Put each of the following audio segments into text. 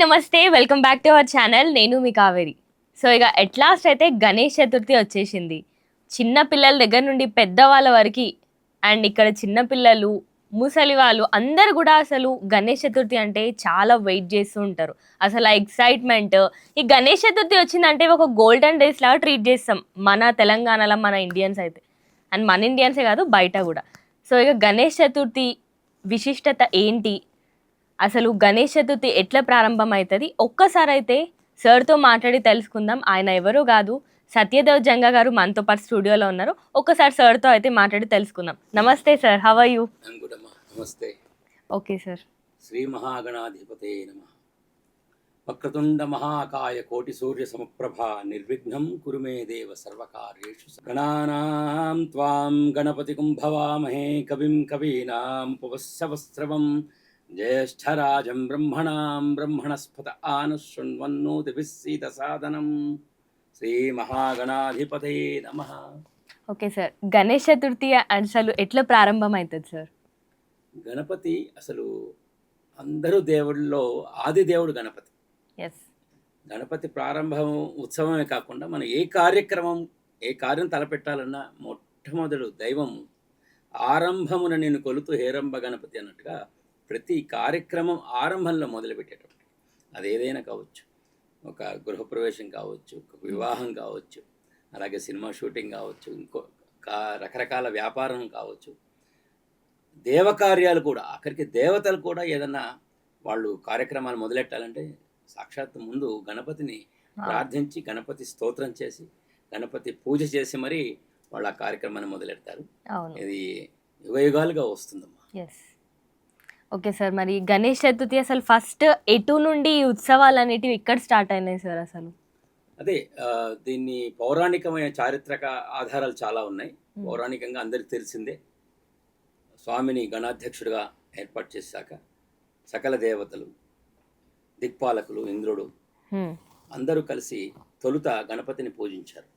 నమస్తే welcome back to our channel. నేను మీ కావేరి. సో ఇక ఎట్ లాస్ట్ అయితే గణేష్ చతుర్థి వచ్చేసింది. చిన్న పిల్లల దగ్గర నుండి పెద్దవాళ్ళ వరకు అండ్ ఇక్కడ చిన్న పిల్లలు ముసలి వాళ్ళు అందరు కూడా అసలు గణేష్ చతుర్థి అంటే చాలా వెయిట్ చేస్తూ ఉంటారు. అసలు ఆ ఎక్సైట్మెంట్ ఈ గణేష్ చతుర్థి వచ్చిందంటే ఒక గోల్డెన్ డేస్ లాగా ట్రీట్ చేస్తాం మన తెలంగాణలో మన ఇండియన్స్ అయితే. అండ్ మన ఇండియన్సే కాదు బయట కూడా. సో ఇక గణేష్ చతుర్థి విశిష్టత ఏంటి? అసలు గణేష్ చతుర్థి ఎట్లా ప్రారంభం అవుతుంది ఒక్కసారి అయితే సార్తో మాట్లాడి తెలుసుకుందాం. ఆయన ఎవరో కాదు. సత్యదేవ్ జంగా గారు మనతో పాటు స్టూడియోలో ఉన్నారు. ఒక్కసారి సార్తో అయితే మాట్లాడి తెలుసుకుందాం. నమస్తే సార్ హవ్ యూ నమస్తే. ఓకే సార్ శ్రీ మహాగణాధిపతే నమ. వక్రతుండ మహాకాయ కోటి సూర్య సమప్రభ నిర్విఘ్నం కురు మే దేవ సర్వకార్యేషు గణానాం త్వాం గణపతి భవామహే కవిం కవీనాం ఉపవస్సవస్రవం జ్యేష్ఠరాజం బ్రహ్మణాం బ్రహ్మణస్పత ఆనుశృణ్వన్నోతిభిస్సీత సాదనం శ్రీ మహాగణాధిపతే నమ ఓకే సార్ గణేష్ చతుర్థి అసలు ఎట్లా ప్రారంభం అవుతుంది సార్ గణపతి అసలు అందరూ దేవుళ్ళలో ఆది దేవుడు గణపతి. ఎస్ గణపతి ప్రారంభం ఉత్సవమే కాకుండా మనం ఏ కార్యక్రమం ఏ కార్యం తలపెట్టాలన్నా మొట్టమొదలు దైవం ఆరంభమున నేను కొలుతూ హేరంబ గణపతి అన్నట్టుగా ప్రతి కార్యక్రమం ఆరంభంలో మొదలుపెట్టేటప్పుడు అది ఏదైనా కావచ్చు. ఒక గృహప్రవేశం కావచ్చు ఒక వివాహం కావచ్చు అలాగే సినిమా షూటింగ్ కావచ్చు ఇంకో రకరకాల వ్యాపారం కావచ్చు. దేవకార్యాలు కూడా ఆఖరికి దేవతలు కూడా ఏదన్నా వాళ్ళు కార్యక్రమాలు మొదలెట్టాలంటే సాక్షాత్ ముందు గణపతిని ప్రార్థించి గణపతి స్తోత్రం చేసి గణపతి పూజ చేసి మరి వాళ్ళు ఆ కార్యక్రమాన్ని మొదలెడతారు. ఇది యుగ యుగాలుగా వస్తుందమ్మా ఓకే సార్ మరి గణేష్ చతుర్థి అసలు ఫస్ట్ ఎటు నుండి ఈ ఉత్సవాలు అనేటివి ఇక్కడ స్టార్ట్ అయినాయి సార్ అసలు? అదే దీన్ని పౌరాణికమైన చారిత్రక ఆధారాలు చాలా ఉన్నాయి. పౌరాణికంగా అందరికి తెలిసిందే. స్వామిని గణాధ్యక్షుడిగా ఏర్పాటు చేశాక సకల దేవతలు దిక్పాలకులు ఇంద్రుడు అందరూ కలిసి తొలుత గణపతిని పూజించారు.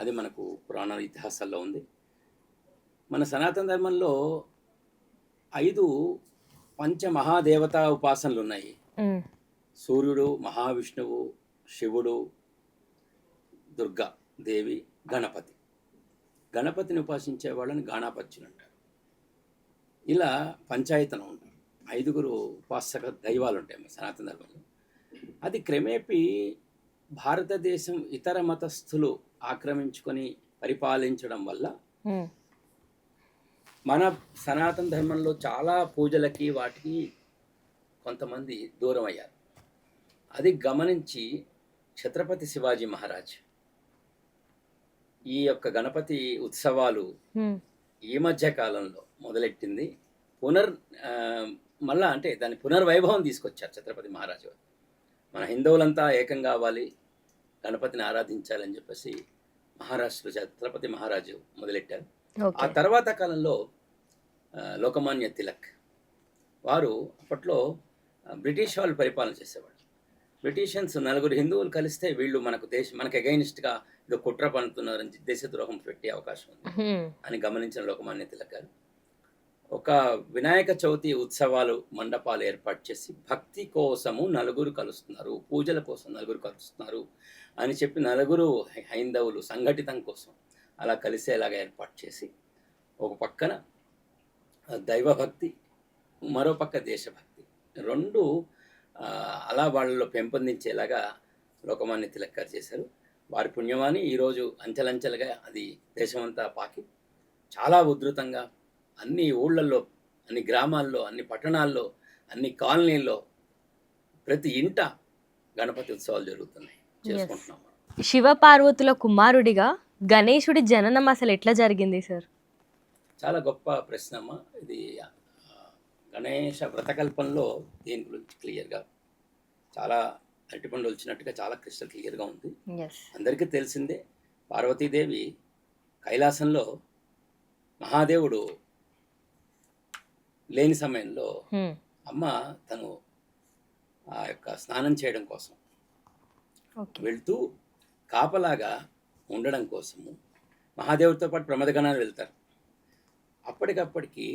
అది మనకు పురాణ ఇతిహాసాల్లో ఉంది. మన సనాతన ధర్మంలో ఐదు పంచ మహాదేవతా ఉపాసనలు ఉన్నాయి సూర్యుడు మహావిష్ణువు శివుడు దుర్గా దేవి గణపతి. గణపతిని ఉపాసించే వాళ్ళని గాణాపత్యులు అంటారు. ఇలా పంచాయతనం ఉంటారు. ఐదుగురు ఉపాసక దైవాలు ఉంటాయి మన సనాతన ధర్మంలో. అది క్రమేపీ భారతదేశం ఇతర మతస్థులు ఆక్రమించుకొని పరిపాలించడం వల్ల మన సనాతన ధర్మంలో చాలా పూజలకి వాటికి కొంతమంది దూరం అయ్యారు. అది గమనించి ఛత్రపతి శివాజీ మహారాజ్ ఈ యొక్క గణపతి ఉత్సవాలు ఈ మధ్య కాలంలో మొదలెట్టింది. పునర్ మళ్ళా అంటే దాని పునర్వైభవం తీసుకొచ్చారు ఛత్రపతి మహారాజు. మన హిందువులంతా ఏకం కావాలి గణపతిని ఆరాధించాలని చెప్పేసి మహారాష్ట్ర ఛత్రపతి మహారాజు మొదలెట్టారు. ఆ తర్వాత కాలంలో లోకమాన్య తిలక్ వారు అప్పట్లో బ్రిటిష్ వాళ్ళు పరిపాలన చేసేవాళ్ళు. బ్రిటిషన్స్ నలుగురు హిందువులు కలిస్తే వీళ్ళు మనకు దేశం మనకు అగైనిస్ట్గా ఏదో కుట్ర పన్నుతున్నారని దేశద్రోహం పెట్టే అవకాశం ఉంది అని గమనించిన లోకమాన్య తిలక్ గారు. ఒక వినాయక చవితి ఉత్సవాలు మండపాలు ఏర్పాటు చేసి భక్తి కోసము నలుగురు కలుస్తున్నారు పూజల కోసం నలుగురు కలుస్తున్నారు అని చెప్పి నలుగురు హైందవులు సంఘటితం కోసం అలా కలిసేలాగా ఏర్పాటు చేసి ఒక పక్కన దైవభక్తి మరో పక్క దేశభక్తి. రెండు అలా వాళ్ళలో పెంపొందించేలాగా లోకమాన్య తిలక్ చేశారు. వారి పుణ్యమాని ఈరోజు అంచెలంచెలుగా అది దేశమంతా పాకి చాలా ఉధృతంగా అన్ని ఊళ్ళల్లో అన్ని గ్రామాల్లో అన్ని పట్టణాల్లో అన్ని కాలనీల్లో ప్రతి ఇంట గణపతి ఉత్సవాలు జరుగుతున్నాయి. చేసుకుంటున్నాం. శివపార్వతుల కుమారుడిగా గణేశుడి జననం అసలు ఎట్లా జరిగింది సార్? చాలా గొప్ప ప్రశ్న అమ్మ ఇది గణేష వ్రతకల్పంలో దీని గురించి క్లియర్గా చాలా అరటిపండు వచ్చినట్టుగా చాలా క్రిస్టల్ క్లియర్గా ఉంది. అందరికీ తెలిసిందే పార్వతీదేవి కైలాసంలో మహాదేవుడు లేని సమయంలో అమ్మ తను ఆ యొక్క స్నానం చేయడం కోసం వెళ్తూ కాపలాగా ఉండడం కోసము మహాదేవుడితో పాటు ప్రమదగణాలు వెళ్తారు అప్పటికప్పటికి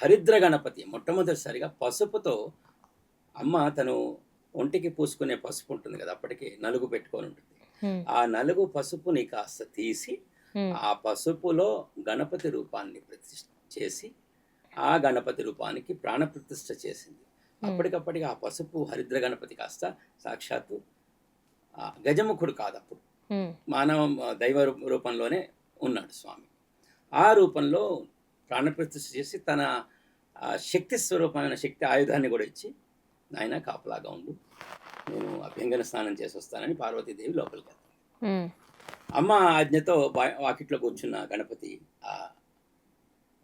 హరిద్ర గణపతి మొట్టమొదటిసారిగా పసుపుతో అమ్మ తను ఒంటికి పూసుకునే పసుపు ఉంటుంది కదా అప్పటికి నలుగు పెట్టుకొని ఉంటుంది. ఆ నలుగు పసుపుని కాస్త తీసి. ఆ పసుపులో గణపతి రూపాన్ని ప్రతిష్ఠ చేసి ఆ గణపతి రూపానికి ప్రాణప్రతిష్ఠ చేసింది అప్పటికప్పటికి ఆ పసుపు హరిద్ర గణపతి కాస్త సాక్షాత్తు ఆ గజముఖుడు కాదు అప్పుడు. మానవ దైవ రూపంలోనే ఉన్నాడు స్వామి. ఆ రూపంలో ప్రాణప్రతిష్ఠ చేసి తన శక్తి స్వరూపమైన శక్తి ఆయుధాన్ని కూడా ఇచ్చి నాయన కాపలాగా ఉండు. నేను అభ్యంగన స్నానం చేసి వస్తానని పార్వతీదేవి లోపలికి వెళ్తాను. అమ్మ ఆజ్ఞతో వాకిట్లో కూర్చున్న గణపతి ఆ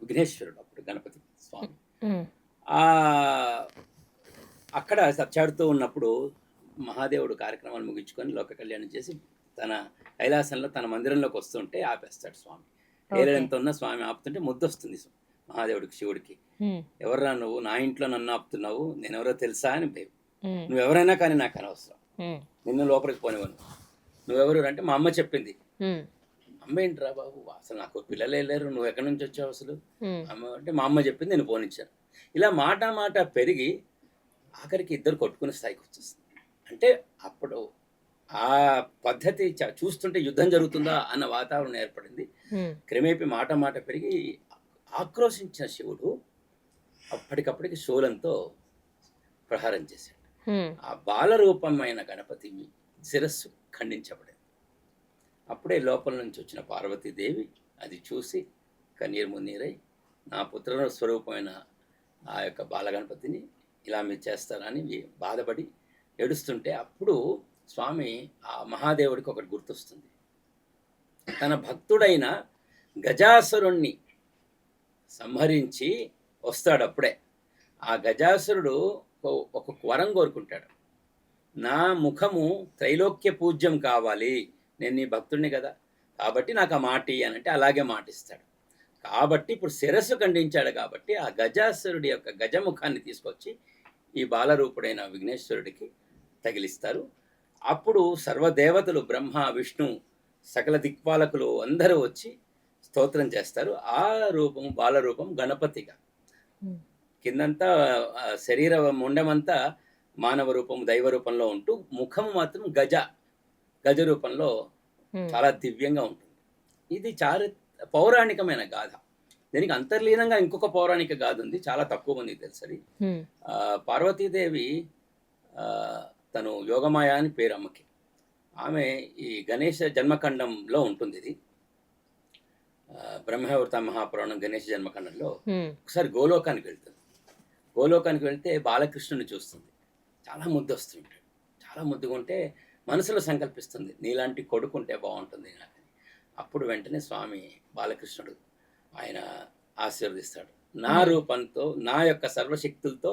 విఘ్నేశ్వరుడు అప్పుడు గణపతి స్వామి. ఆ అక్కడ సత్యాడుతూ ఉన్నప్పుడు మహాదేవుడు కార్యక్రమాలు ముగించుకొని లోక కళ్యాణం చేసి తన కైలాసంలో తన మందిరంలోకి వస్తుంటే ఆపేస్తాడు స్వామి. ఏలెంత ఉన్న స్వామి ఆపుతుంటే ముద్దొస్తుంది మహాదేవుడికి శివుడికి. ఎవర్రా నువ్వు? నా ఇంట్లో నన్ను ఆపుతున్నావు నేను ఎవరో తెలుసా అని భయం. హ్మ్. నువ్వు ఎవరైనా కానీ నాకు అనవసరం. నిన్ను లోపలికి పోనివ్వను. నువ్వెవరు అంటే మా అమ్మ చెప్పింది. అమ్మ ఏంట్రా బాబు? అసలు నాకు పిల్లలే లేరు. నువ్వు ఎక్కడి నుంచి వచ్చావు అసలు. అమ్మ అంటే మా అమ్మ చెప్పింది నేను పోనిచ్చాను. ఇలా మాట మాట పెరిగి ఆఖరికి ఇద్దరు కొట్టుకునే స్థాయికి వచ్చేస్తుంది అంటే అప్పుడు ఆ పద్ధతి చ- చూస్తుంటే యుద్ధం జరుగుతుందా అన్న వాతావరణం ఏర్పడింది. క్రమేపీ మాట మాట పెరిగి ఆక్రోశించిన శివుడు అప్పటికప్పటికి శూలంతో ప్రహారం చేశాడు. ఆ బాలరూపమైన గణపతి శిరస్సు ఖండించబడింది అప్పుడే లోపల నుంచి వచ్చిన పార్వతీదేవి అది చూసి కన్నీరు మున్నీరై నా పుత్ర స్వరూపమైన ఆ యొక్క బాలగణపతిని ఇలా మీరు చేస్తారని బాధపడి ఏడుస్తుంటే అప్పుడు స్వామి ఆ మహాదేవుడికి ఒకటి గుర్తొస్తుంది. తన భక్తుడైన గజాసురుణ్ణి సంహరించి వస్తాడు అప్పుడే. ఆ గజాసురుడు ఒక- వరం కోరుకుంటాడు. నా ముఖము త్రైలోక్య పూజ్యం కావాలి. నేను నీ భక్తుడిని కదా. కాబట్టి నాకు ఆ మాటి అని అంటే అలాగే మాటిస్తాడు. కాబట్టి ఇప్పుడు శిరస్సు ఖండించాడు కాబట్టి ఆ గజాసురుడి యొక్క గజముఖాన్ని తీసుకొచ్చి ఈ బాలరూపుడైన విఘ్నేశ్వరుడికి తగిలిస్తారు. అప్పుడు సర్వదేవతలు బ్రహ్మ విష్ణు సకల దిక్పాలకులు అందరూ వచ్చి స్తోత్రం చేస్తారు ఆ రూపం బాలరూపం గణపతిగా. కిందంతా శరీర ముండమంతా మానవ రూపం దైవ రూపంలో ఉంటూ ముఖం మాత్రం గజ గజ రూపంలో. చాలా దివ్యంగా ఉంటుంది ఇది చారి పౌరాణికమైన గాథ దీనికి అంతర్లీనంగా ఇంకొక పౌరాణిక గాథ ఉంది చాలా తక్కువ మందికి తెలుసు అది హ్మ్. ఆ, పార్వతీదేవి తను యోగమాయ అని పేరు అమ్మకి ఆమె ఈ గణేష జన్మఖండంలో ఉంటుంది ఇది. బ్రహ్మవృత మహాపురాణం గణేష జన్మఖండంలో. ఒకసారి గోలోకానికి వెళ్తుంది. గోలోకానికి వెళ్తే బాలకృష్ణుని చూస్తుంది. చాలా ముద్దు వస్తుంటాడు చాలా ముద్దుగా ఉంటే మనసులో సంకల్పిస్తుంది. నీలాంటి కొడుకు ఉంటే బాగుంటుంది నాకని అప్పుడు వెంటనే స్వామి బాలకృష్ణుడు ఆయన ఆశీర్వదిస్తాడు. నా రూపంతో నా యొక్క సర్వశక్తులతో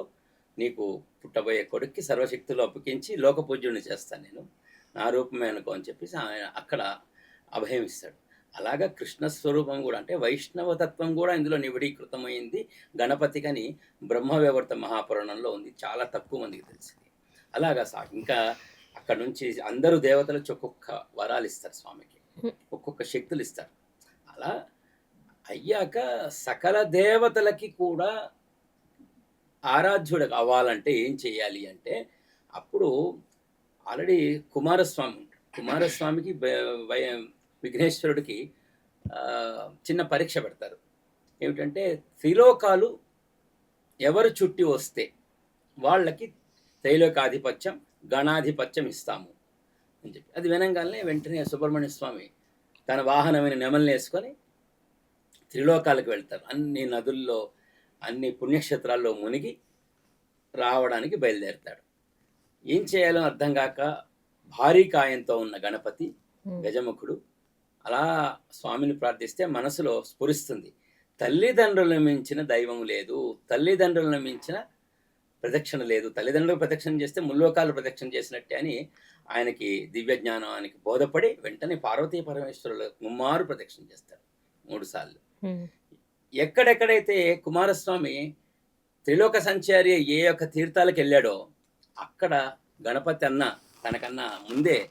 నీకు పుట్టబోయే కొడుక్కి సర్వశక్తులు అప్పగించి లోకపూజ్యుని చేస్తాను నేను. నా రూపమే అనుకో అని చెప్పేసి ఆయన అక్కడ అభయం ఇస్తాడు. అలాగా కృష్ణ స్వరూపం కూడా అంటే వైష్ణవ తత్వం కూడా ఇందులో నివిడీకృతమైంది గణపతికని బ్రహ్మవ్యవర్త మహాపురాణంలో ఉంది. చాలా తక్కువ మందికి తెలిసింది. అలాగా సా ఇంకా అక్కడ నుంచి అందరూ దేవతలు ఒక్కొక్క వరాలు ఇస్తారు స్వామికి. ఒక్కొక్క శక్తులు ఇస్తారు. అలా అయ్యాక సకల దేవతలకి కూడా ఆరాధ్యుడు అవ్వాలంటే ఏం చేయాలి అంటే అప్పుడు ఆల్రెడీ కుమారస్వామి కుమారస్వామికి విఘ్నేశ్వరుడికి చిన్న పరీక్ష పెడతారు. ఏమిటంటే త్రిలోకాలు ఎవరు చుట్టి వస్తే వాళ్ళకి త్రైలోకాధిపత్యం గణాధిపత్యం ఇస్తాము అని చెప్పి. అది వినంగానే వెంటనే సుబ్రహ్మణ్య స్వామి తన వాహనమైన నెమల్ని వేసుకొని త్రిలోకాలకు వెళ్తారు. అన్ని నదుల్లో అన్ని పుణ్యక్షేత్రాల్లో మునిగి రావడానికి బయలుదేరుతాడు ఏం చేయాలో అర్థం కాక భారీ కాయంతో ఉన్న గణపతి. గజముఖుడు అలా స్వామిని ప్రార్థిస్తే మనసులో స్ఫురిస్తుంది తల్లిదండ్రులను మించిన దైవం లేదు తల్లిదండ్రులను మించిన ప్రదక్షిణ లేదు తల్లిదండ్రులు ప్రదక్షిణ చేస్తే ముల్లోకాలు ప్రదక్షిణ చేసినట్టే అని ఆయనకి దివ్య జ్ఞానానికి బోధపడి వెంటనే పార్వతీ పరమేశ్వరుల ముమ్మారు ప్రదక్షిణ చేస్తారు మూడు సార్లు. ఎక్కడెక్కడైతే కుమారస్వామి త్రిలోక సంచారి ఏ యొక్క తీర్థాలకు వెళ్ళాడో అక్కడ గణపతి అన్న తనకన్నా ముందే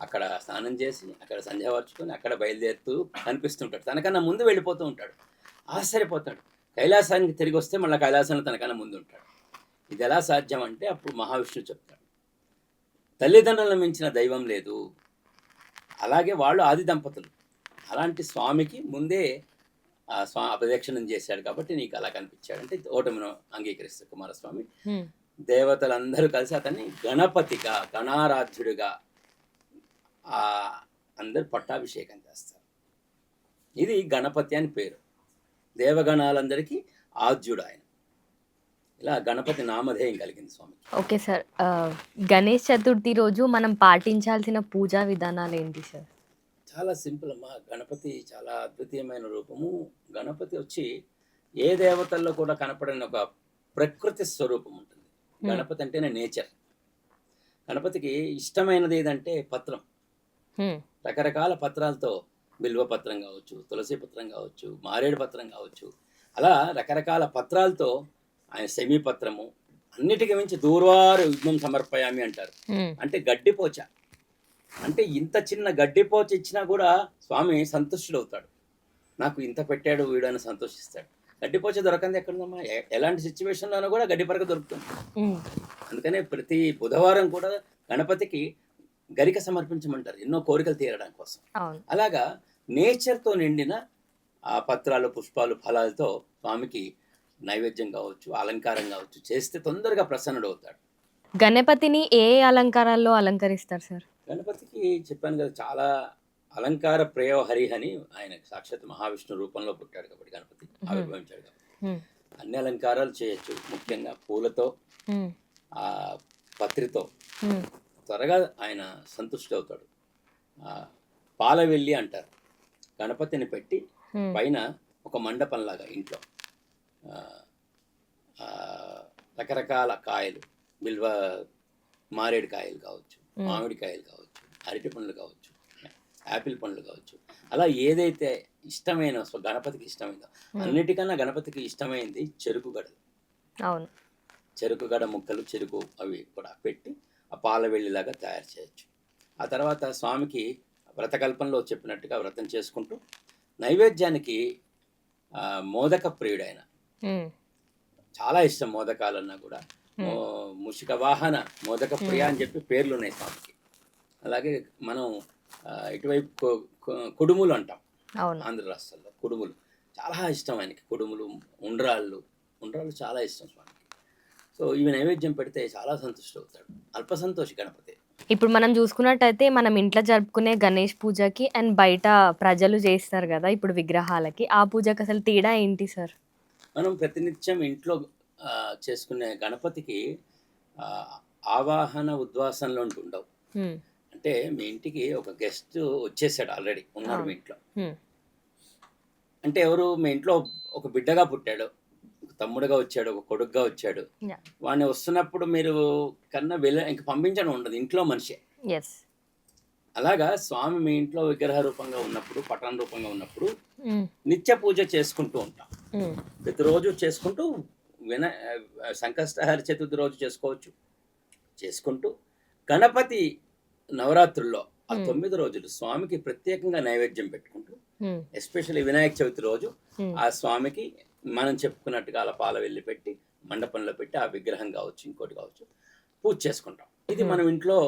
అక్కడ స్నానం చేసి అక్కడ సంధ్యావర్చుకొని అక్కడ బయలుదేరుతూ కనిపిస్తుంటాడు. తనకన్నా ముందు వెళ్ళిపోతూ ఉంటాడు. ఆశ్చర్యపోతాడు. కైలాసానికి తిరిగి వస్తే మళ్ళీ కైలాసంలో తనకన్నా ముందు ఉంటాడు. ఇది ఎలా సాధ్యం అంటే అప్పుడు మహావిష్ణువు చెప్తాడు. తల్లిదండ్రులను మించిన దైవం లేదు. అలాగే వాళ్ళు ఆది దంపతులు. అలాంటి స్వామికి ముందే స్వా అపదక్షిణం చేశాడు కాబట్టి నీకు అలా కనిపించాడు. అంటే ఓటమిను అంగీకరిస్తారు కుమారస్వామి. దేవతలందరూ కలిసి అతన్ని గణపతిగా గణారాధ్యుడిగా ఆ అందరు పట్టాభిషేకం చేస్తారు. ఇది గణపతి అని పేరు. దేవగణాలందరికీ ఆద్యుడు ఆయన. ఇలా గణపతి నామధేయం కలిగింది స్వామి. Okay sir. గణేష్ చతుర్థి రోజు మనం పాటించాల్సిన పూజా విధానాలు ఏంటి సార్? చాలా సింపుల్ అమ్మా. గణపతి చాలా అద్వితీయమైన రూపము. గణపతి వచ్చి ఏ దేవతల్లో కూడా కనపడని ఒక ప్రకృతి స్వరూపం ఉంటుంది. గణపతి అంటేనే నేచర్. గణపతికి ఇష్టమైనది ఏదంటే పత్రం. రకరకాల పత్రాలతో బిల్వ పత్రం కావచ్చు తులసి పత్రం కావచ్చు మారేడు పత్రం కావచ్చు. అలా రకరకాల పత్రాలతో ఆయన సెమీ పత్రము అన్నిటికీ మించి దూర్వారు యుగ్మం సమర్పయామి అంటారు. అంటే గడ్డిపోచ. అంటే ఇంత చిన్న గడ్డిపోచ ఇచ్చినా కూడా స్వామి సంతుష్టుడవుతాడు నాకు ఇంత పెట్టాడు వీడు అని సంతోషిస్తాడు గడ్డిపోచ దొరకంది ఎక్కడుందమ్మా? ఎలాంటి సిచ్యువేషన్లోనూ కూడా గడ్డి పరక దొరుకుతుంది. అందుకనే ప్రతి బుధవారం కూడా గణపతికి గరిక సమర్పించమంటారు. ఎన్నో కోరికలు తీరడం కోసం. అలాగా నేచర్తో నిండిన ఆ పత్రాలు పుష్పాలు ఫలాలతో స్వామికి నైవేద్యం కావచ్చు అలంకారం కావచ్చు చేస్తే తొందరగా ప్రసన్నుడు అవుతాడు గణపతిని ఏ అలంకారాల్లో అలంకరిస్తారు సార్? గణపతికి చెప్పాను కదా చాలా అలంకార ప్రేయ హరి అని ఆయన సాక్షాత్ మహావిష్ణు రూపంలో పుట్టాడు కాబట్టి గణపతి ఆవిర్భవించాడు కాబట్టి. అన్ని అలంకారాలు చేయొచ్చు ముఖ్యంగా పూలతో. ఆ పత్రితో. త్వరగా ఆయన సంతుష్టి అవుతాడు ఆ, పాలవెల్లి అంటారు గణపతిని పెట్టి. పైన ఒక మండపంలాగా ఇంట్లో రకరకాల కాయలు బిల్వ మారేడు కాయలు కావచ్చు మ్మ్. మామిడి కాయలు కావచ్చు అరటి పండ్లు కావచ్చు యాపిల్ పండ్లు కావచ్చు అలా ఏదైతే ఇష్టమైన గణపతికి ఇష్టమైందో. అన్నిటికన్నా గణపతికి ఇష్టమైంది చెరుకు గడలు అవును చెరుకు గడ ముక్కలు చెరుకు అవి కూడా పెట్టి ఆ పాల వెళ్ళిలాగా తయారు చేయొచ్చు ఆ తర్వాత స్వామికి వ్రతకల్పంలో చెప్పినట్టుగా వ్రతం చేసుకుంటూ నైవేద్యానికి మోదక ప్రియుడు ఆయన హ్మ్. చాలా ఇష్టం మోదకాలన్నా కూడా ముషిక వాహన మోదక ప్రియ అని చెప్పి పేర్లు ఉన్నాయి స్వామికి. అలాగే మనం ఇటువైపు కుడుములు అంటాం ఆంధ్ర రాష్ట్రాల్లో కుడుములు. చాలా ఇష్టం ఆయనకి కుడుములు ఉండ్రాళ్ళు. ఉండ్రాళ్ళు చాలా ఇష్టం స్వామికి. సో ఇవి నైవేద్యం పెడితే చాలా సంతుష్టి అవుతాడు అల్ప సంతోషి గణపతి. ఇప్పుడు మనం చూసుకున్నట్టయితే మనం ఇంట్లో జరుపుకునే గణేష్ పూజకి అండ్ బయట ప్రజలు చేస్తారు కదా ఇప్పుడు విగ్రహాలకి. ఆ పూజకి అసలు తేడా ఏంటి సార్? మనం ప్రతినిత్యం ఇంట్లో చేసుకునే గణపతికి ఆవాహన ఉద్వాసనలు అంటూ ఉండవు. అంటే మీ ఇంటికి ఒక గెస్ట్ వచ్చేసాడు ఆల్రెడీ ఉన్నాడు మీ ఇంట్లో. అంటే ఎవరు మీ ఇంట్లో ఒక బిడ్డగా పుట్టాడు ఒక తమ్ముడుగా వచ్చాడు ఒక కొడుకుగా వచ్చాడు. వాడిని వస్తున్నప్పుడు మీరు కన్నా వెళ్ళ ఇంక పంపించడం ఉండదు ఇంట్లో మనిషే అలాగా స్వామి మీ ఇంట్లో విగ్రహ రూపంగా ఉన్నప్పుడు పట్టణ రూపంగా ఉన్నప్పుడు. నిత్య పూజ చేసుకుంటూ ఉంటాం. ప్రతిరోజు చేసుకుంటూ విన సంకష్టహరి చతుర్థి రోజు చేసుకోవచ్చు చేసుకుంటూ గణపతి నవరాత్రుల్లో ఆ. తొమ్మిది రోజులు స్వామికి ప్రత్యేకంగా నైవేద్యం పెట్టుకుంటూ. ఎస్పెషల్లీ వినాయక చవితి రోజు. ఆ స్వామికి మనం చెప్పుకున్నట్టుగా అలా పాల వెళ్ళి పెట్టి మండపంలో పెట్టి ఆ విగ్రహం కావచ్చు ఇంకోటి కావచ్చు పూజ చేసుకుంటాం ఇది. మనం ఇంట్లో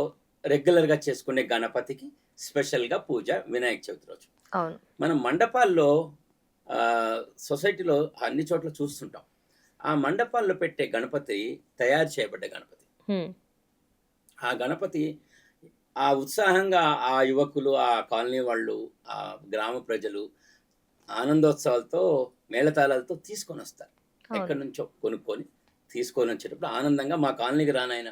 రెగ్యులర్గా చేసుకునే గణపతికి స్పెషల్గా పూజ వినాయక చవితి రోజు మనం మండపాల్లో సొసైటీలో అన్ని చోట్ల చూస్తుంటాం ఆ మండపాల్లో పెట్టే గణపతి తయారు చేయబడ్డ గణపతి. ఆ గణపతి ఆ ఉత్సాహంగా ఆ యువకులు ఆ కాలనీ వాళ్ళు ఆ గ్రామ ప్రజలు ఆనందోత్సవాలతో మేళతాళాలతో తీసుకొని వస్తారు. ఎక్కడి నుంచో కొనుక్కొని తీసుకొని వచ్చేటప్పుడు ఆనందంగా మా కాలనీకి రానాయన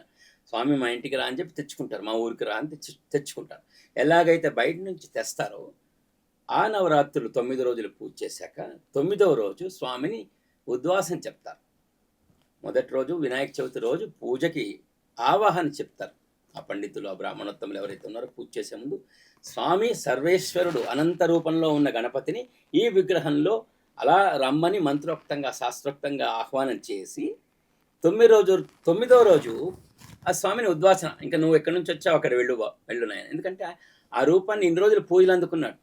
స్వామి మా ఇంటికి రా అని చెప్పి తెచ్చుకుంటారు. మా ఊరికి రా అని తెచ్చు తెచ్చుకుంటారు. ఎలాగైతే బయట నుంచి తెస్తారో ఆ నవరాత్రులు తొమ్మిది రోజులు పూజ చేశాక తొమ్మిదవ రోజు స్వామిని ఉద్వాసం చెప్తారు. మొదటి రోజు వినాయక చవితి రోజు పూజకి ఆవాహన చెప్తారు. ఆ పండితులు ఆ బ్రాహ్మణోత్తములు ఎవరైతే ఉన్నారో పూజ చేసే ముందు స్వామి సర్వేశ్వరుడు అనంత రూపంలో ఉన్న గణపతిని ఈ విగ్రహంలో అలా రమ్మని మంత్రోక్తంగా శాస్త్రోక్తంగా ఆహ్వానం చేసి తొమ్మిది రోజు తొమ్మిదో రోజు ఆ స్వామిని ఉద్వాసన ఇంకా నువ్వు ఎక్కడి నుంచి వచ్చావు? అక్కడ వెళ్ళు బా- వెళ్ళు నాయన. ఎందుకంటే ఆ రూపాన్ని ఇన్ని రోజులు పూజలు అందుకున్నాడు.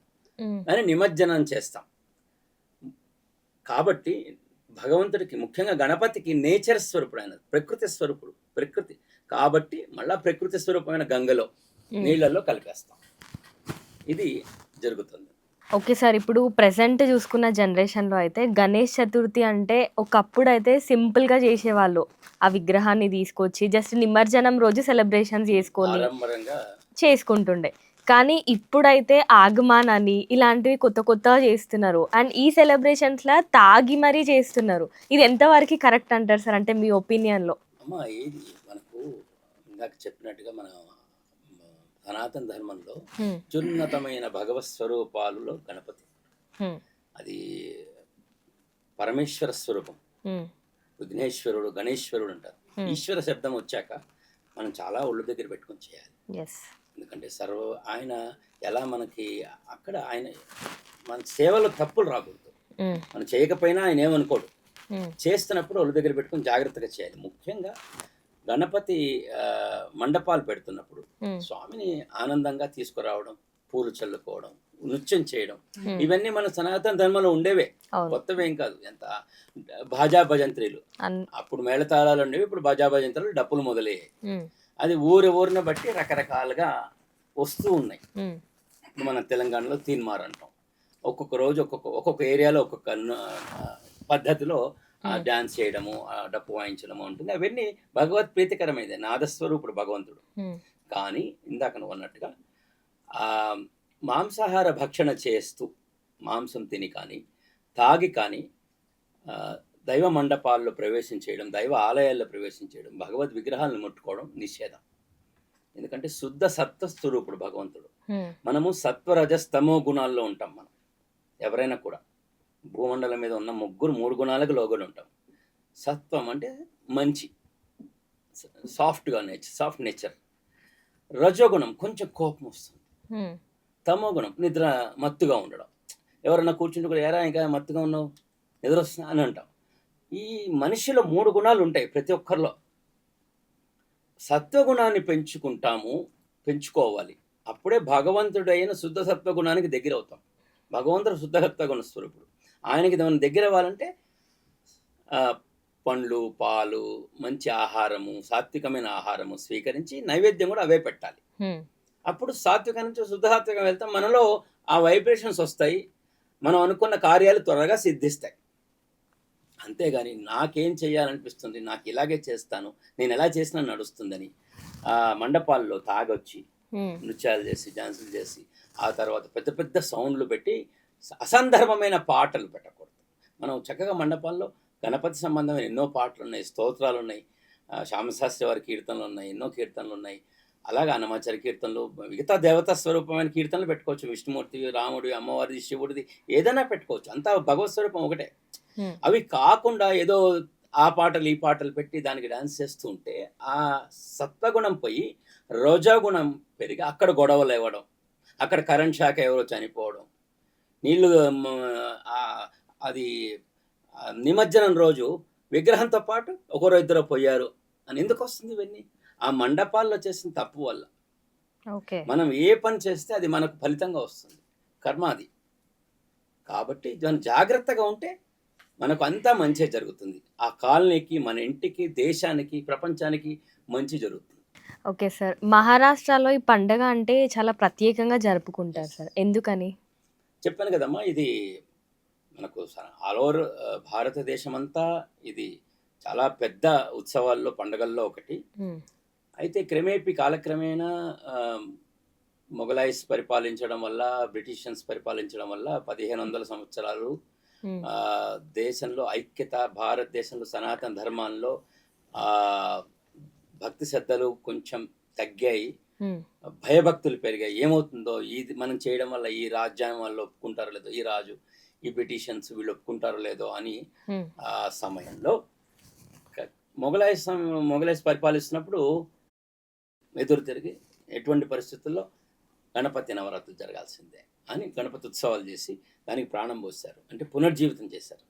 అని నిమజ్జనం చేస్తాం. కాబట్టి భగవంతుడికి ముఖ్యంగా గణపతికి నేచర్ స్వరూపుడు ఆయన ప్రకృతి స్వరూపుడు ప్రకృతి. కాబట్టి మళ్ళా ప్రకృతి స్వరూపమైన గంగలో మ్మ్. నీళ్ళల్లో కలిపేస్తాం. ఇది జరుగుతుంది. ఓకే సార్ ఇప్పుడు ప్రెసెంట్ చూసుకున్న జనరేషన్లో అయితే గణేష్ చతుర్థి అంటే ఒకప్పుడు అయితే సింపుల్గా చేసేవాళ్ళు. ఆ విగ్రహాన్ని తీసుకొచ్చి జస్ట్ నిమజ్జనం రోజు సెలబ్రేషన్స్ చేసుకొని చేసుకుంటుండే. కానీ ఇప్పుడైతే ఆగమాన్ అని ఇలాంటివి కొత్త కొత్తగా చేస్తున్నారు. అండ్ ఈ సెలబ్రేషన్స్లో తాగి మరీ చేస్తున్నారు. ఇది ఎంతవరకు కరెక్ట్ అంటారు సార్? అంటే మీ ఒపీనియన్లో అమ్మ ఏది మనకు ఇందాక చెప్పినట్టుగా మన సనాతన ధర్మంలో అత్యున్నతమైన భగవత్ స్వరూపాలలో గణపతి. అది పరమేశ్వర స్వరూపం. విఘ్నేశ్వరుడు గణేశ్వరుడు అంటారు. ఈశ్వర శబ్దం వచ్చాక మనం చాలా ఒళ్ళు దగ్గర పెట్టుకొని చేయాలి. ఎందుకంటే సర్వ ఆయన ఎలా మనకి అక్కడ ఆయన మన సేవలో తప్పులు రాకూడదు. మనం చేయకపోయినా ఆయన ఏమనుకోడు. చేస్తున్నప్పుడు ఒళ్ళు దగ్గర పెట్టుకొని జాగ్రత్తగా చేయాలి. ముఖ్యంగా గణపతి మండపాలు పెడుతున్నప్పుడు స్వామిని ఆనందంగా తీసుకురావడం పూలు చల్లుకోవడం నృత్యం చేయడం ఇవన్నీ మన సనాతన ధర్మంలో ఉండేవే. కొత్తవేం కాదు. ఎంత భాజా భజంత్రీలు అప్పుడు మేళతాళాలు ఉండేవి ఇప్పుడు భజా భజంత్రులు డప్పులు మొదలయ్యాయి. అది ఊరి ఊరిని బట్టి రకరకాలుగా వస్తూ ఉన్నాయి. మన తెలంగాణలో తీన్మార్ అంటాం. ఒక్కొక్క రోజు ఒక్కొక్క ఒక్కొక్క ఏరియాలో ఒక్కొక్క పద్ధతిలో. డాన్స్ చేయడము డప్పు వాయించడము ఉంటుంది. అవన్నీ భగవత్ ప్రీతికరమైనది. నాదస్వరూపుడు భగవంతుడు. కానీ ఇందాక నువ్వు అన్నట్టుగా మాంసాహార భక్షణ చేస్తూ మాంసం తిని కానీ తాగి కానీ దైవ మండపాల్లో ప్రవేశం చేయడం దైవ ఆలయాల్లో ప్రవేశం చేయడం భగవద్ విగ్రహాలను ముట్టుకోవడం నిషేధం. ఎందుకంటే శుద్ధ సత్వ స్వరూపుడు భగవంతుడు మనము సత్వరజస్తమో గుణాల్లో ఉంటాం మనం. ఎవరైనా కూడా. భూమండలం మీద ఉన్న ముగ్గురు మూడు గుణాలకు లోగొని ఉంటాం. సత్వం అంటే మంచి సాఫ్ట్గా నేచర్ సాఫ్ట్ నేచర్. రజోగుణం కొంచెం కోపం వస్తుంది. తమో గుణం నిద్ర మత్తుగా ఉండడం. ఎవరన్నా కూర్చుంటే కూడా ఎరా ఇంకా మత్తుగా ఉన్నావు? నిద్ర వస్తున్నా అని అంటాం. ఈ మనిషిలో మూడు గుణాలు ఉంటాయి ప్రతి ఒక్కరిలో. సత్వగుణాన్ని పెంచుకుంటాము పెంచుకోవాలి. అప్పుడే భగవంతుడైన శుద్ధ సత్వగుణానికి దగ్గర అవుతాం భగవంతుడు శుద్ధ సత్వగుణ స్వరూపుడు. ఆయనకి మనం దగ్గర అవ్వాలంటే పండ్లు పాలు మంచి ఆహారము సాత్వికమైన ఆహారము స్వీకరించి నైవేద్యం కూడా అవే పెట్టాలి. అప్పుడు సాత్విక నుంచి శుద్ధ సాత్వికం వెళ్తాం. మనలో ఆ వైబ్రేషన్స్ వస్తాయి. మనం అనుకున్న కార్యాలు త్వరగా సిద్ధిస్తాయి. అంతేగాని నాకేం చేయాలనిపిస్తుంది నాకు ఇలాగే చేస్తాను నేను ఎలా చేసినా నడుస్తుందని ఆ మండపాల్లో తాగొచ్చి నృత్యాలు చేసి డాన్సులు చేసి ఆ తర్వాత పెద్ద పెద్ద సౌండ్లు పెట్టి అసందర్భమైన పాటలు పెట్టకూడదు. మనం చక్కగా మండపాల్లో గణపతి సంబంధమైన ఎన్నో పాటలు ఉన్నాయి స్తోత్రాలు ఉన్నాయి శ్యామశాస్త్రి వారి కీర్తనలు ఉన్నాయి ఎన్నో కీర్తనలు ఉన్నాయి అలాగే అన్నమాచారి కీర్తనలు మిగతా దేవతా స్వరూపమైన కీర్తనలు పెట్టుకోవచ్చు విష్ణుమూర్తి రాముడి అమ్మవారిది శివుడిది ఏదైనా పెట్టుకోవచ్చు అంతా భగవత్ స్వరూపం ఒకటే. అవి కాకుండా ఏదో ఆ పాటలు ఈ పాటలు పెట్టి దానికి డాన్స్ చేస్తూ ఉంటే ఆ సత్వగుణం పోయి రోజాగుణం పెరిగి అక్కడ గొడవలు ఇవ్వడం అక్కడ కరెంట్ షాక్ ఎవరో చనిపోవడం నీళ్ళు అది నిమజ్జనం రోజు విగ్రహంతో పాటు ఒకరో ఇద్దరు పోయారు అని ఎందుకు వస్తుంది ఇవన్నీ? ఆ మండపాల్లో చేసిన తప్పు వల్ల. మనం ఏ పని చేస్తే అది మనకు ఫలితంగా వస్తుంది. కర్మ అది. కాబట్టి మనం జాగ్రత్తగా ఉంటే మనకు అంతా మంచి జరుగుతుంది. ఆ కాలనీకి మన ఇంటికి దేశానికి ప్రపంచానికి మంచి జరుగుతుంది. Okay sir. మహారాష్ట్రలో ఈ పండగ అంటే చాలా ప్రత్యేకంగా జరుపుకుంటారు సార్. ఎందుకని? చెప్పాను కదమ్మా ఇది మనకు ఆల్ ఓవర్ భారతదేశం అంతా ఇది చాలా పెద్ద ఉత్సవాల్లో పండగల్లో ఒకటి. అయితే క్రమేపీ కాలక్రమేణా మొఘలాయిస్ పరిపాలించడం వల్ల బ్రిటిషన్స్ పరిపాలించడం వల్ల పదిహేను వందల సంవత్సరాలు దేశంలో ఐక్యత భారతదేశంలో సనాతన ధర్మాల్లో ఆ, భక్తి శ్రద్ధలు కొంచెం తగ్గాయి. భయభక్తులు పెరిగాయి. ఏమవుతుందో ఇది మనం చేయడం వల్ల ఈ రాజ్యాంగం వాళ్ళు ఒప్పుకుంటారో లేదో ఈ రాజు ఈ బ్రిటిషన్స్ వీళ్ళు ఒప్పుకుంటారో లేదో అని ఆ సమయంలో మొఘలాయ మొఘలాయస్ పరిపాలిస్తున్నప్పుడు ఎదురు తిరిగి ఎటువంటి పరిస్థితుల్లో గణపతి నవరాత్రులు జరగాల్సిందే అని గణపతి ఉత్సవాలు చేసి దానికి ప్రాణం పోశారు. అంటే పునర్జీవితం చేశారు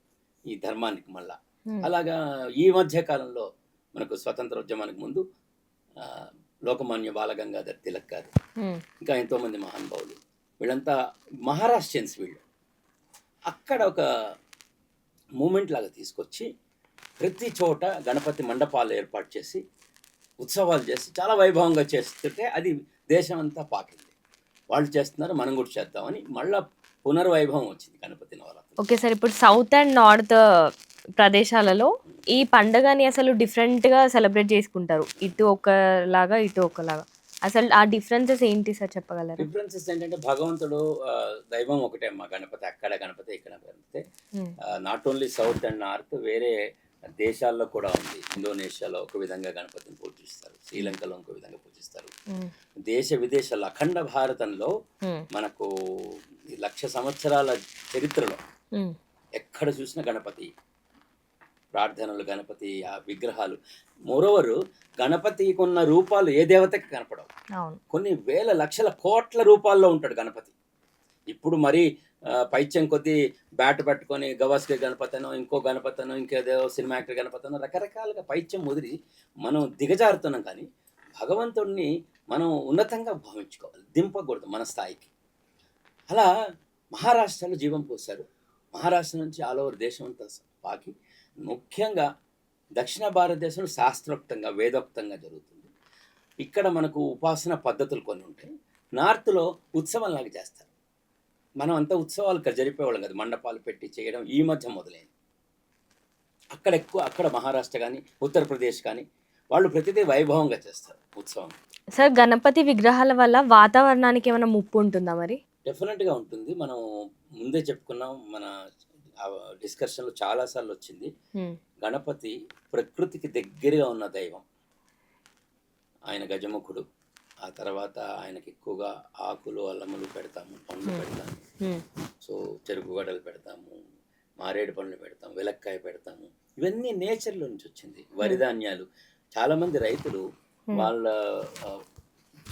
ఈ ధర్మానికి మళ్ళా. అలాగా ఈ మధ్య కాలంలో మనకు స్వతంత్రోద్యమానికి ముందు ఆ, లోకమాన్య బాలగంగాధర్ తిలక్ గారు ఇంకా ఎంతోమంది మహానుభావులు. వీళ్ళంతా మహారాష్ట్రియన్స్ వీళ్ళు. అక్కడ ఒక మూమెంట్ లాగా తీసుకొచ్చి ప్రతి చోట గణపతి మండపాలు ఏర్పాటు చేసి ఉత్సవాలు చేసి చాలా వైభవంగా చేస్తుంటే అది దేశం అంతా పాకింది. వాళ్ళు చేస్తున్నారు మనం కూడా చేద్దామని మళ్ళా పునర్వైభవం వచ్చింది గణపతి నవరాత్రి ఓకే సార్ ఇప్పుడు సౌత్ అండ్ నార్త్ ప్రదేశాలలో ఈ పండుగని అసలు డిఫరెంట్గా సెలబ్రేట్ చేసుకుంటారు. ఇటు ఒకలాగా ఇటు ఒకలాగా. అసలు ఆ డిఫరెన్సెస్ ఏంటి సార్ చెప్పగలరా? డిఫరెన్సెస్ ఏంటంటే భగవంతుడు దైవం ఒకటే అమ్మా గణపతి అక్కడ గణపతి ఇక్కడ Ganapati. Not only south and north వేరే దేశాల్లో కూడా ఉంది. ఇండోనేషియాలో ఒక విధంగా గణపతిని పూజిస్తారు. శ్రీలంకలో ఇంకో విధంగా పూజిస్తారు. దేశ విదేశాల్లో అఖండ భారతంలో. మనకు లక్ష సంవత్సరాల చరిత్రలో. ఎక్కడ చూసిన గణపతి ప్రార్థనలు గణపతి ఆ విగ్రహాలు మోరోవరు గణపతికి ఉన్న రూపాలు ఏ దేవతకి కనపడవు కొన్ని వేల లక్షల కోట్ల రూపాల్లో ఉంటాడు గణపతి ఇప్పుడు మరి పైత్యం కొద్దీ బ్యాట్ పట్టుకొని గవాస్కర్ గణపతనో ఇంకో గణపతనో ఇంకేదో సినిమా యాక్టర్ గణపతనో రకరకాలుగా పైత్యం ముదిరి మనం దిగజారుతున్నాం కానీ భగవంతుడిని మనం ఉన్నతంగా భావించుకోవాలి దింపకూడదు మన స్థాయికి. అలా మహారాష్ట్రలో జీవం పోశారు. మహారాష్ట్ర నుంచి ఆల్ ఓవర్ దేశం అంతా పాకి ముఖ్యంగా దక్షిణ భారతదేశంలో శాస్త్రోక్తంగా వేదోక్తంగా జరుగుతుంది. ఇక్కడ మనకు ఉపాసన పద్ధతులు కొన్ని ఉంటాయి. నార్త్లో ఉత్సవంలాగా చేస్తారు. మనం అంతా ఉత్సవాలు జరిపేవాళ్ళం కదా. మండపాలు పెట్టి చేయడం ఈ మధ్య మొదలైంది. అక్కడ ఎక్కువ అక్కడ మహారాష్ట్ర కానీ ఉత్తరప్రదేశ్ కానీ వాళ్ళు ప్రతిదీ వైభవంగా చేస్తారు ఉత్సవం. సార్ గణపతి విగ్రహాల వల్ల వాతావరణానికి ఏమైనా ముప్పు ఉంటుందా మరి డెఫినెట్గా ఉంటుంది మనం ముందే చెప్పుకున్నాం మన డిస్కషన్లో చాలాసార్లు వచ్చింది Hmm. గణపతి ప్రకృతికి దగ్గరగా ఉన్న దైవం ఆయన గజముఖుడు ఆ తర్వాత ఆయనకి ఎక్కువగా ఆకులు అల్లములు పెడతాము పండ్లు. పెడతాము. సో చెరుకు గడలు పెడతాము మారేడు పండ్లు పెడతాము వెలక్కాయ పెడతాము ఇవన్నీ నేచర్లో నుంచి వచ్చింది వరి ధాన్యాలు చాలామంది రైతులు. వాళ్ళ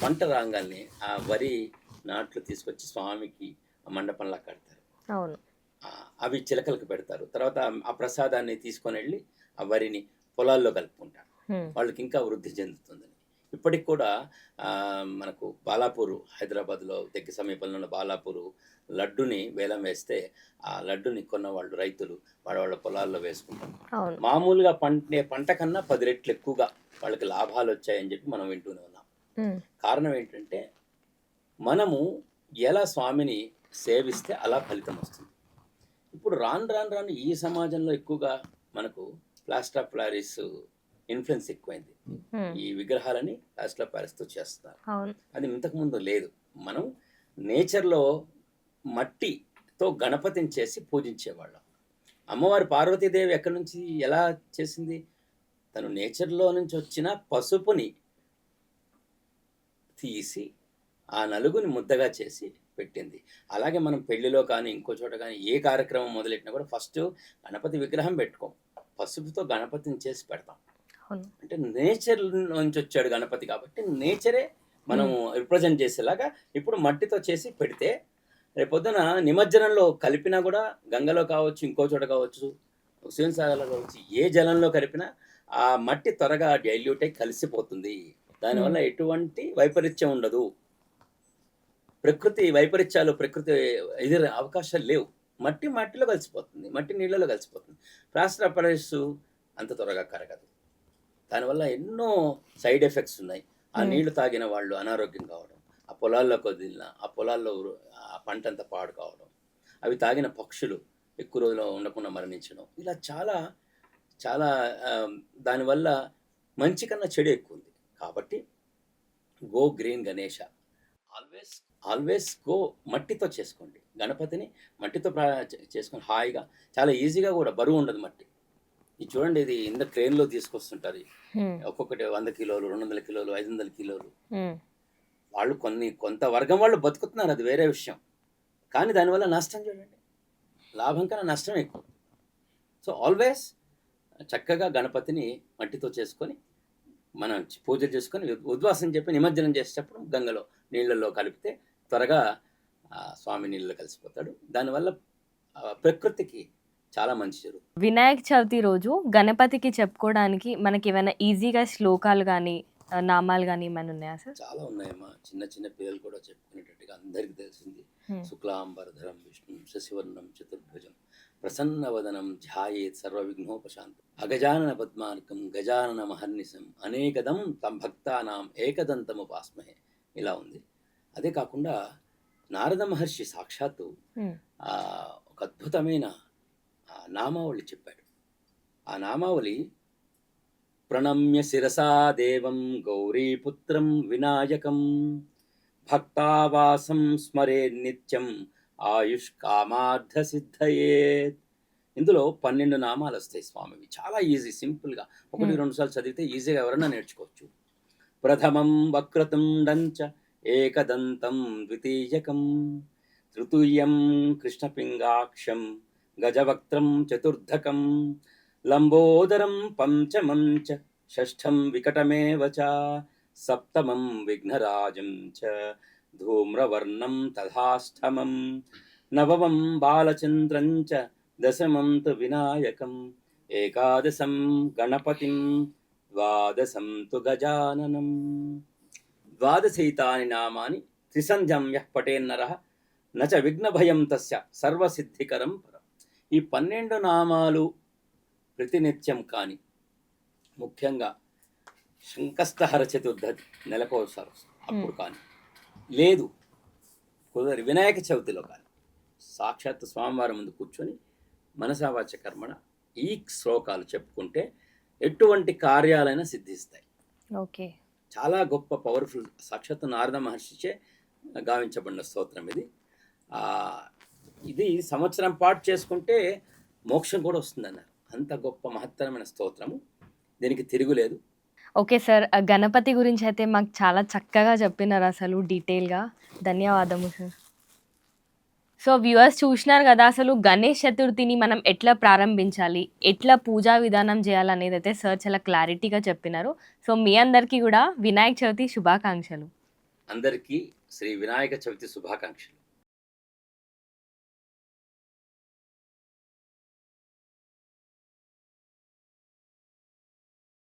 పంట రాగానే ఆ వరి నాట్లు తీసుకొచ్చి స్వామికి మండపంలా కడతారు. అవును. అవి చిలకలకు పెడతారు. తర్వాత ఆ ప్రసాదాన్ని తీసుకొని వెళ్ళి ఆ వరిని పొలాల్లో కలుపుకుంటారు. వాళ్ళకి ఇంకా వృద్ధి చెందుతుందని. ఇప్పటికి కూడా ఆ, మనకు బాలాపూర్ హైదరాబాద్లో దగ్గర సమీపంలో ఉన్న బాలాపూరు లడ్డుని వేలం వేస్తే ఆ లడ్డుని కొన్న వాళ్ళు రైతులు వాళ్ళ వాళ్ళ పొలాల్లో వేసుకుంటారు మామూలుగా పంటే పంట కన్నా పది రెట్లు ఎక్కువగా వాళ్ళకి లాభాలు వచ్చాయని చెప్పి మనం వింటూనే ఉన్నాం. కారణం ఏంటంటే మనము ఎలా స్వామిని సేవిస్తే అలా ఫలితం వస్తుంది. ఇప్పుడు రాను రాను రాను ఈ సమాజంలో ఎక్కువగా మనకు ప్లాస్టర్ ఆఫ్ ప్లారిస్ ఇన్ఫ్లుయెన్స్ ఎక్కువైంది. ఈ విగ్రహాలని ప్లాస్టర్ ఆఫ్ ప్లారిస్తో చేస్తున్నారు. అది ఇంతకుముందు లేదు. మనం నేచర్లో మట్టితో గణపతిని చేసి పూజించేవాళ్ళం. అమ్మవారి పార్వతీదేవి ఎక్కడి నుంచి ఎలా చేసింది? తను నేచర్లో నుంచి వచ్చిన పసుపుని తీసి ఆ నలుగుని ముద్దగా చేసి పెట్టింది. అలాగే మనం పెళ్ళిలో కానీ ఇంకో చోట కానీ ఏ కార్యక్రమం మొదలెట్టినా కూడా ఫస్ట్ గణపతి విగ్రహం పెట్టుకోం. పసుపుతో గణపతిని చేసి పెడతాం. అంటే నేచర్ నుంచి వచ్చాడు గణపతి కాబట్టి నేచరే మనం రిప్రజెంట్ చేసేలాగా ఇప్పుడు మట్టితో చేసి పెడితే రేపొద్దున నిమజ్జనంలో కలిపినా కూడా గంగలో కావచ్చు ఇంకో చోట కావచ్చు హుసేన్ సాగర్లో కావచ్చు ఏ జలంలో కలిపినా ఆ మట్టి త్వరగా డైల్యూట్ అయి కలిసిపోతుంది. దానివల్ల ఎటువంటి వైపరీత్యం ఉండదు. ప్రకృతి వైపరీత్యాలు ప్రకృతి ఎదురు అవకాశాలు లేవు. మట్టి మట్టిలో కలిసిపోతుంది మట్టి నీళ్ళలో కలిసిపోతుంది. ప్లాస్టర్ ఆఫ్ అంత త్వరగా కరగదు. దానివల్ల ఎన్నో సైడ్ ఎఫెక్ట్స్ ఉన్నాయి. ఆ. నీళ్ళు తాగిన వాళ్ళు అనారోగ్యం కావడం పొలాల్లోకి వదిలిన ఆ పొలాల్లో ఆ పంట అంతా పాడు కావడం అవి తాగిన పక్షులు ఎక్కువ రోజులు ఉండకుండా మరణించడం ఇలా చాలా చాలా దానివల్ల మంచి కన్నా చెడు ఎక్కువ ఉంది కాబట్టి go green Ganesha. Always always go మట్టితో చేసుకోండి. గణపతిని మట్టితో ప్రా- చేసుకొని హాయిగా చాలా ఈజీగా కూడా బరువు ఉండదు మట్టి. ఇది చూడండి ఇది ఇంత క్రేన్లో తీసుకొస్తుంటారు. ఒక్కొక్కటి వంద కిలోలు రెండు వందల కిలోలు ఐదు వందల కిలోలు. వాళ్ళు కొన్ని కొంత వర్గం వాళ్ళు బతుకుతున్నారు అది వేరే విషయం. కానీ దానివల్ల నష్టం చూడండి. లాభం కన్నా నష్టం ఎక్కువ. సో ఆల్వేస్ చక్కగా గణపతిని మట్టితో చేసుకొని మనం పూజ చేసుకొని ఉద్వాసం చెప్పి నిమజ్జనం చేసేటప్పుడు గంగలో నీళ్ళల్లో కలిపితే త్వరగా స్వామి నీళ్ళలో కలిసిపోతాడు. దానివల్ల ప్రకృతికి చాలా మంచి జరుగుతుంది వినాయక చవితి రోజు గణపతికి చెప్పుకోవడానికి మనకి ఏమైనా ఈజీగా శ్లోకాలు కానీ నామాలు కానీ ఏమైనా ఉన్నాయా సార్? చాలా ఉన్నాయమ్మా. చిన్న చిన్న పిల్లలు కూడా చెప్పుకునేటట్టుగా అందరికీ తెలిసింది. శుక్లాంబరధరం విష్ణు శశివర్ణం చతుర్భుజం ప్రసన్నవదనం ధ్యాయేత్ సర్వవిఘ్నోపశాంతం అగజానన పద్మార్కం గజానన మహర్నిశం అనేకదం తం భక్తానాం ఏకదంతముపాస్మహే ఇలా ఉంది. అదే కాకుండా నారద మహర్షి సాక్షాత్తు ఒక అద్భుతమైన నామావళి చెప్పాడు. ఆ నామావళి ప్రణమ్య శిరసా దేవం గౌరీపుత్రం వినాయకం. భక్తావాసం స్మరే నిత్యం ఆయుష్ కామార్థ సిద్ధయేత్. ఇందులో పన్నెండు నామాలు వస్తాయి స్వామివి. చాలా ఈజీ సింపుల్గా. ఒకటి. రెండు సార్లు చదివితే ఈజీగా ఎవరన్నా నేర్చుకోవచ్చు. ప్రథమం వక్రతుండంచ ఏకదంతం ద్వితీయకం. తృతీయం కృష్ణపింగాక్షం గజవక్త్రం చతుర్థకం లంబోదరం పంచమం చ షష్ఠం వికటమేవ చ సప్తమం విఘ్నరాజం చ ధూమ్రవర్ణం తథాష్టమం నవమం బాలచంద్రం చ దశమం తు వినాయకం ఏకాదశం గణపతిం ద్వాదశం తు గజాననం. ద్వాదశైతాని నామాని త్రిసంధ్యమ్య పటేన్నర నచ విఘ్నభయం తస్య సర్వసిద్ధికరం పరం. ఈ పన్నెండు నామాలు ప్రతినిత్యం కాని. ముఖ్యంగా శంకస్తహర చతుర్థి నెలకోసారి. అప్పుడు కానీ. లేదు. కుదరి వినాయక చవితిలో కానీ. సాక్షాత్ స్వామివారి ముందు కూర్చొని మనసావాచ కర్మణ ఈ శ్లోకాలు చెప్పుకుంటే ఎటువంటి కార్యాలైనా సిద్ధిస్తాయి. ఓకే. చాలా గొప్ప పవర్ఫుల్ సాక్షాత్ నారద మహర్షిచే గావించబడిన స్తోత్రం ఇది. ఇది సంవత్సరం పాటు చేసుకుంటే మోక్షం కూడా వస్తుందన్నారు. అంత గొప్ప మహత్తరమైన స్తోత్రము. దీనికి తిరుగులేదు ఓకే సార్ గణపతి గురించి అయితే మాకు చాలా చక్కగా చెప్పినారు అసలు డీటెయిల్గా. ధన్యవాదము సార్. సో వ్యూవర్స్ చూసినారు కదా అసలు గణేష్ చతుర్థిని మనం ఎట్లా ప్రారంభించాలి ఎట్లా పూజా విధానం చేయాలనేది అయితే సార్ చాలా క్లారిటీగా చెప్పినారు. సో మీ అందరికీ కూడా వినాయక చవితి శుభాకాంక్షలు. అందరికీ శ్రీ వినాయక చవితి శుభాకాంక్షలు.